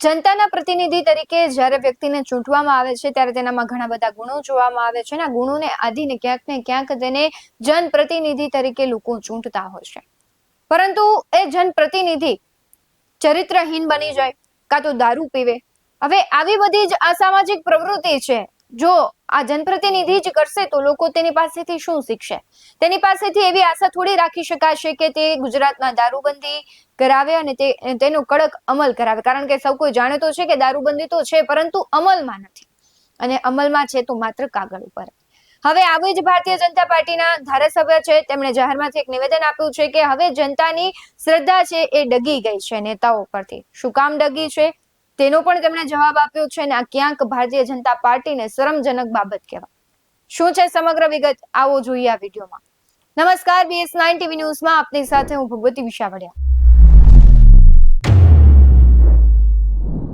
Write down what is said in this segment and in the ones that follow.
જનતાના પ્રતિનિધિ તરીકે જ્યારે વ્યક્તિને ચૂંટવામાં આવે છે, ત્યારે તેનામાં ઘણા બધા ગુણો જોવામાં આવે છે અને આ ગુણોને આધીને ક્યાંક ને ક્યાંક તેને જનપ્રતિનિધિ તરીકે લોકો ચૂંટતા હોય છે. પરંતુ એ જનપ્રતિનિધિ ચરિત્રહીન બની જાય, કાં તો દારૂ પીવે. હવે આવી બધી જ અસામાજિક પ્રવૃત્તિ છે જો આ જનપ્રતિનિધિ જ કરશે તો લોકો તેની પાસેથી શું શીખશે? તેની પાસેથી એવી આશા થોડી રાખી શકાશે કે તે ગુજરાતમાં દારૂબંધી કરાવે અને તે, તેનો કડક અમલ કરાવે. કારણ કે સૌ કોઈ જાણે તો છે કે દારૂબંધી તો છે, પરંતુ અમલમાં નથી. અને અમલમાં છે તો માત્ર કાગળ ઉપર. હવે આવી જ ભારતીય જનતા પાર્ટીના ધારાસભ્ય છે. તેમણે જાહેરમાંથી એક નિવેદન આપ્યું છે કે હવે જનતાની શ્રદ્ધા છે એ ડગી ગઈ છે નેતાઓ પરથી. શું કામ ડગી છે? તેનો પણ તેમણે જવાબ આપ્યો છે અને આ ક્યાંક ભારતીય જનતા પાર્ટીને શરમજનક બાબત કહેવાય. શું છે સમગ્ર વિગત? આવો જોઈએ આ વિડીયોમાં. નમસ્કાર બીએસ નાઇન ટીવી ન્યૂઝમાં આપની સાથે હું ભગવતી વિશાવડિયા.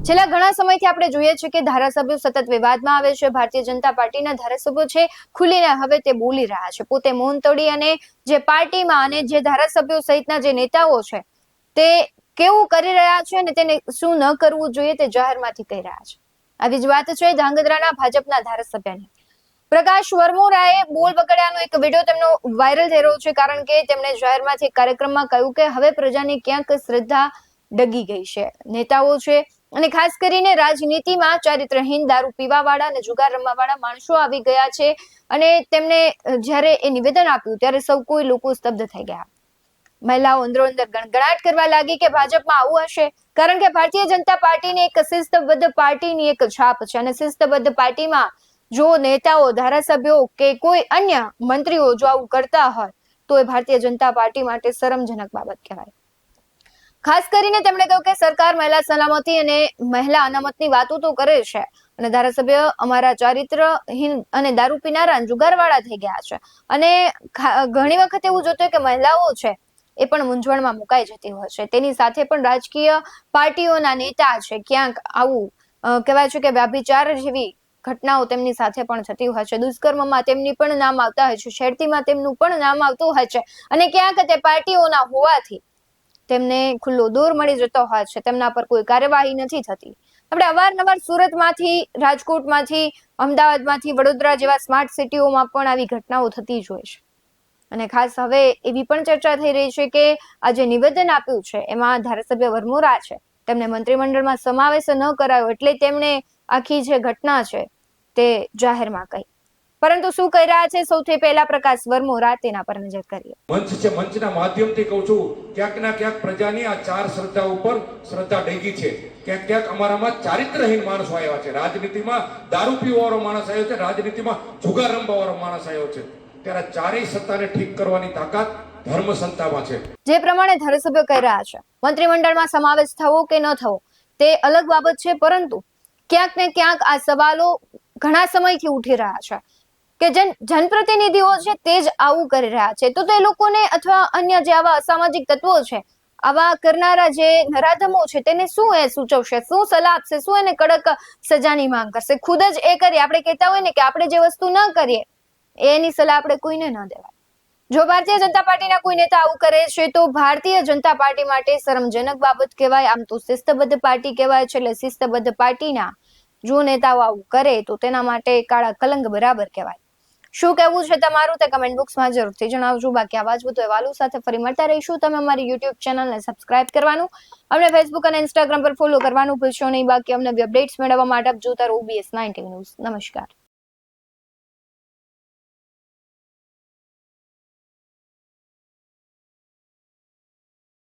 છેલ્લા ઘણા સમયથી આપણે જોઈએ છીએ કે ધારાસભ્યો સતત વિવાદમાં આવે છે. ભારતીય જનતા પાર્ટીના ધારાસભ્યો છે, ખુલીને હવે તે બોલી રહ્યા છે. પોતે મૌન તોડી અને જે પાર્ટીમાં અને જે ધારાસભ્યો સહિતના જે નેતાઓ છે, તે કેવું કરી રહ્યા છે અને તેને શું ન કરવું જોઈએ તે જાહેરમાંથી કહી રહ્યા છે. આવી જ વાત છે ધાંગધ્રાના ભાજપના ધારાસભ્યની. પ્રકાશ વર્મોરાએ બોલ પકડ્યાનો એક વીડિયો તેમનો વાયરલ થઈ રહ્યો છે કારણ કે તેમણે જાહેરમાંથી કાર્યક્રમમાં કહ્યું કે હવે પ્રજાની ક્યાંક શ્રદ્ધા ડગી ગઈ છે. નેતાઓ છે અને ખાસ કરીને રાજનીતિમાં ચારિત્રહીન દારૂ પીવાવાળા અને જુગાર રમવાવાળા માણસો આવી ગયા છે અને તેમને જ્યારે એ નિવેદન આપ્યું ત્યારે સૌ કોઈ લોકો સ્તબ્ધ થઈ ગયા. મહિલાઓ અંદરો અંદર ગણગણાટ કરવા લાગી કે ભાજપમાં આવું હશે? કારણ કે ભારતીય જનતા પાર્ટીની એક શિસ્તબદ્ધ પાર્ટીની એક છાપ છે અને શિસ્તબદ્ધ પાર્ટીમાં જો નેતાઓ, ધારાસભ્યો કે કોઈ અન્ય મંત્રીઓ જો આવું કરતા હોય, તો એ ભારતીય જનતા પાર્ટી માટે શરમજનક બાબત કહેવાય. ખાસ કરીને તેમણે કહ્યું કે સરકાર મહિલા સલામતી અને મહિલા અનામતની વાતો તો કરે છે અને ધારાસભ્ય અમારા ચારિત્રહીન અને દારૂ પીનારા જુગારવાળા થઈ ગયા છે. અને ઘણી વખત એવું જોતું કે મહિલાઓ છે એ પણ મૂંઝવણમાં મુકાઈ જતી હોય છે. તેની સાથે પણ રાજકીય પાર્ટીઓના નેતા છે, ક્યાંક આવું કહેવાય છે કે વ્યાભિચાર જેવી ઘટનાઓ તેમની સાથે પણ થતી હોય છે. દુષ્કર્મમાં તેમની પણ નામ આવતા હોય છે છેડતીમાં તેમનું પણ નામ આવતું હોય છે અને ક્યાંક તે પાર્ટીઓના હોવાથી તેમને ખુલ્લો દૂર મળી જતો હોય છે. તેમના પર કોઈ કાર્યવાહી નથી થતી. આપણે અવારનવાર સુરતમાંથી, રાજકોટમાંથી, અમદાવાદમાંથી, વડોદરા જેવા સ્માર્ટ સિટીઓમાં પણ આવી ઘટનાઓ થતી જ હોય છે. અને ખાસ હવે એવી પણ ચર્ચા થઈ રહી છે કે આ જે નિવેદન આપ્યું છે, એમાં ધારાસભ્ય વરમોરા છે, તેમને મંત્રીમંડળમાં સમાવેશ ન કરાયો એટલે તેમણે આખી જે ઘટના છે તે જાહેરમાં કહી. પરંતુ શું કહી રહ્યા છે? સૌથી પહેલા પ્રકાશ વર્મોરા તેના પર નજર કરીએ. મંચ છે, મંચના માધ્યમથી કહું છું, ક્યાંક ના ક્યાંક પ્રજાની આ ચાર શ્રદ્ધા ઉપર શ્રદ્ધા ડેગી છે. ક્યાંક ક્યાંક અમારામાં ચારિત્રહીન માણસો આવ્યા છે. રાજનીતિમાં દારૂ પીવાવાળો માણસ આવ્યો છે, રાજનીતિમાં જુગાર રમવાવાળો માણસ આવ્યો છે. ત્યારે ચારેય સત્તાને ઠીક કરવાની તાકાત ધર્મ સંતામાં છે. જે પ્રમાણે ધારાસભ્ય કહી રહ્યા છે, મંત્રીમંડળમાં સમાવેશ થવો કે ન થવો, તે અલગ બાબત છે, પરંતુ ક્યાંક ને ક્યાંક આ સવાલો ઘણા સમયથી ઉઠી રહ્યા છે કે જન, જનપ્રતિનિધિઓ છે તે જ આવું કરી રહ્યા છે. તો તે લોકોને અથવા અન્ય જે આવા અસામાજિક તત્વો છે, આવા કરનારા જે નરાધમો છે તેને શું એ સૂચવશે? શું સલાહ આપશે? શું એને કડક સજાની માંગ કરશે? ખુદ જ એ કરીએ આપણે કહેતા હોય ને કે આપણે જે વસ્તુ ન કરીએ એની સલાહ આપણે કોઈને ન દેવાય. જો ભારતીય જનતા પાર્ટીના કોઈ નેતા આવું કરે છે, તો ભારતીય જનતા પાર્ટી માટે શરમજનક બાબત કહેવાય. આમ તો શિસ્તબદ્ધ પાર્ટી કહેવાય છે, એટલે શિસ્તબદ્ધ પાર્ટીના જો નેતાઓ આવું કરે, તો તેના માટે કાળા કલંક બરાબર કહેવાય. શું કહેવું છે તમારું? તે કમેન્ટ બોક્સમાં જરૂરથી જણાવજો. બાકી આવા જ બધું અહેવાલો સાથે ફરી મળતા રહીશું. તમે અમારી યુટ્યુબ ચેનલને સબસ્ક્રાઇબ કરવાનું. અમને ફેસબુક અને ઇન્સ્ટાગ્રામ પર ફોલો કરવાનું ભૂલશો નહીં. બાકી અમને અપડેટ્સ મેળવવા માટે આપ જોતા રહો. બીએસ નાઇન્ટી ન્યૂઝ નમસ્કાર.